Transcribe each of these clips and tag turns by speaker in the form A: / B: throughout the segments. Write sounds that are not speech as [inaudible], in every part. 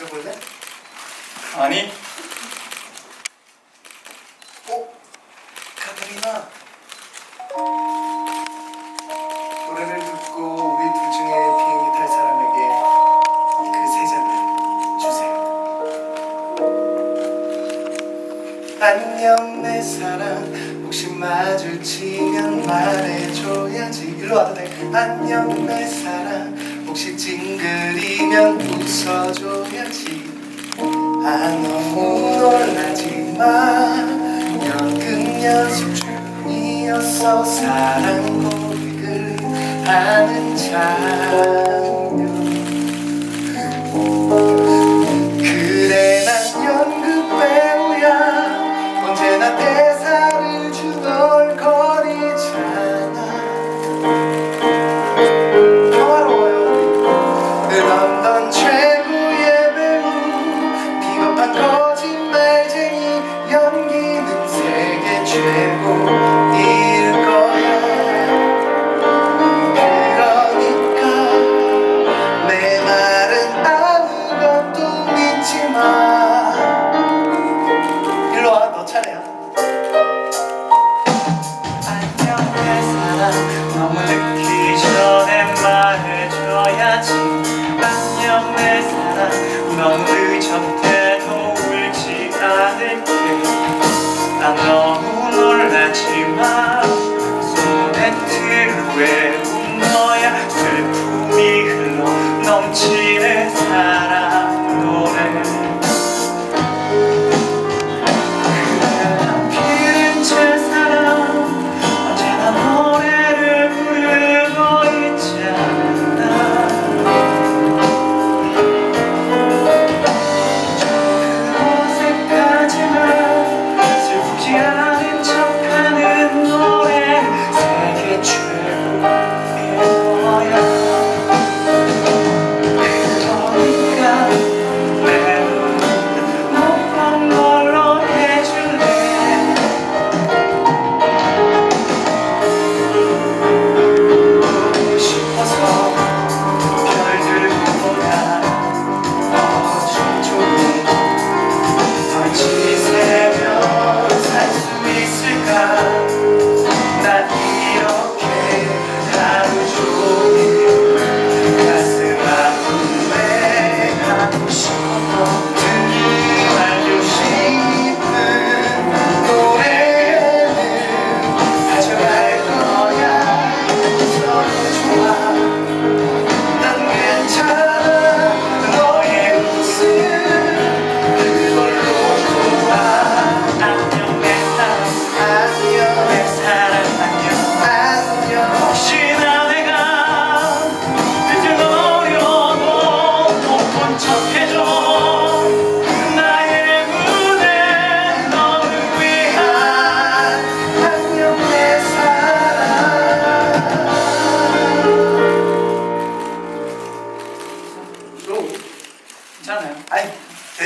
A: 앉아볼래?
B: 아니.
A: 어? 카타리나? 노래를 듣고 우리 둘 중에 비행기 탈 사람에게 그 세 잔을 주세요. 안녕 내 사랑. 혹시 마주치면 말해줘야지. 일로 와도 돼. 안녕 내 사랑 혹시 찡그리면 웃어줘야지. 아 너무 놀라지 마. 연극 연습 중이었어 사랑 고백을 하는 장
B: 사랑 너무 늦었대도 울지 않을게. 난 너무 놀라지만 소네트를 외운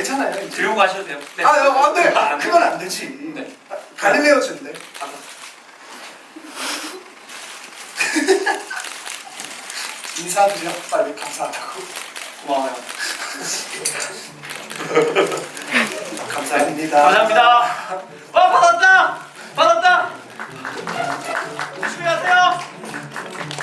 A: 괜찮아요.
B: 들고 가셔도 돼요. 네.
A: 아 야, 안돼
B: 아, 안
A: 그건 안 되지.
B: 네.
A: 아, 갈릴레오 쳤네
B: 아,
A: 인사드려. 빨리 감사하다고.
B: 고마워요. [laughs]
A: 감사합니다.
B: 감사합니다. 와 받았다